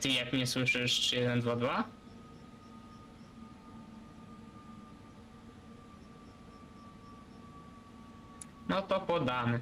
ty jak mnie słyszysz 3122? No to podamy.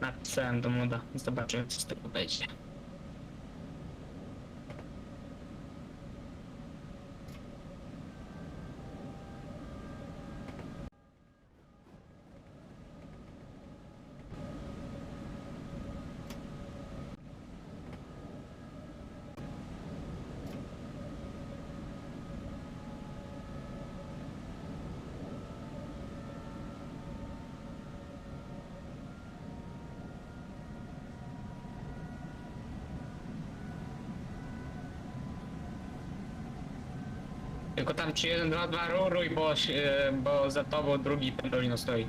Napisałem do moda. Zobaczymy co z tego będzie. Tylko tam 3122 ruruj, bo, się- bo za tobą drugi pendolino stoi.